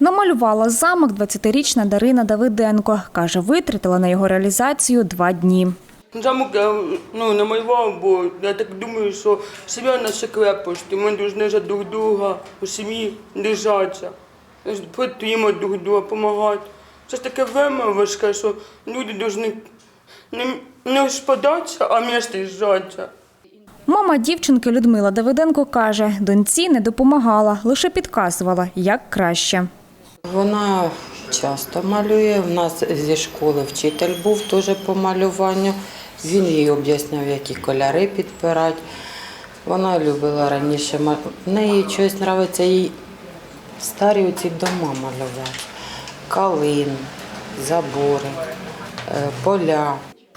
Намалювала замок 20-річна Дарина Давиденко. Каже, витратила на його реалізацію два дні. Замок я ну, намалював, бо я так думаю, що сім'я наша крепость, і ми повинні за друг друга у сім'ї держатися, підтримати друг друга, допомагати. Це ж таке время важке, що люди повинні не, не спадатися, а вместе зжатися. Мама дівчинки Людмила Давиденко каже, доньці не допомагала, лише підказувала, як краще. Вона часто малює. У нас зі школи вчитель був теж по малюванню. Він їй об'ясняв, які кольори підпирати. Вона любила раніше ма- В неї щось подобається їй старі оці дома малювати. Калин, забори, е, поля.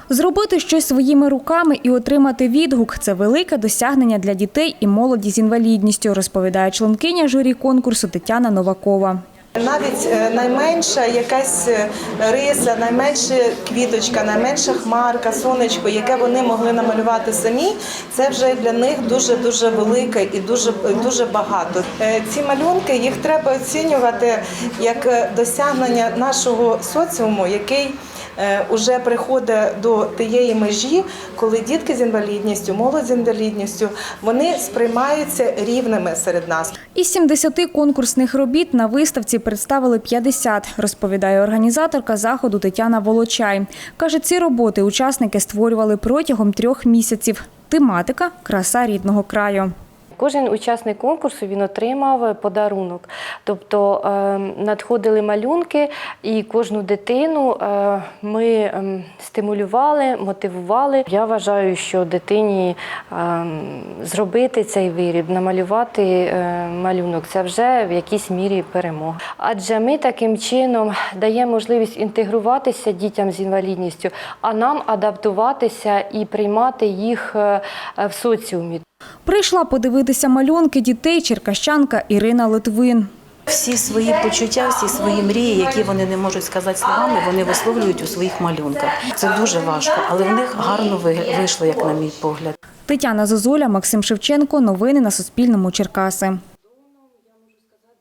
Зробити щось своїми руками і отримати відгук це велике досягнення для дітей і молоді з інвалідністю, розповідає членкиня журі конкурсу Тетяна Новакова. Навіть е, найменша якась е, риса, найменша квіточка, найменша хмарка, сонечко, яке вони могли намалювати самі, це вже для них дуже дуже велике і дуже дуже багато. Е, Ці малюнки їх треба оцінювати як е, досягнення нашого соціуму, який вже приходить до тієї межі, коли дітки з інвалідністю, молодь з інвалідністю, вони сприймаються рівними серед нас. Із 70 конкурсних робіт на виставці представили 50, розповідає організаторка заходу Тетяна Волочай. Каже, ці роботи учасники створювали протягом трьох місяців. Тематика краса рідного краю. Кожен учасник конкурсу він отримав подарунок. Тобто е, надходили малюнки, і кожну дитину е, ми ем, стимулювали, мотивували. Я вважаю, що дитині ем, зробити цей виріб, намалювати е, малюнок це вже в якійсь мірі перемога. Адже ми таким чином даємо можливість інтегруватися дітям з інвалідністю, а нам адаптуватися і приймати їх е, в соціумі. Прийшла подивитися малюнки дітей черкащанка Ірина Литвин. Всі свої почуття, всі свої мрії, які вони не можуть сказати словами, вони висловлюють у своїх малюнках. Це дуже важко, але в них гарно вийшло, як на мій погляд. Тетяна Зозуля, Максим Шевченко. Новини на Суспільному. Черкаси.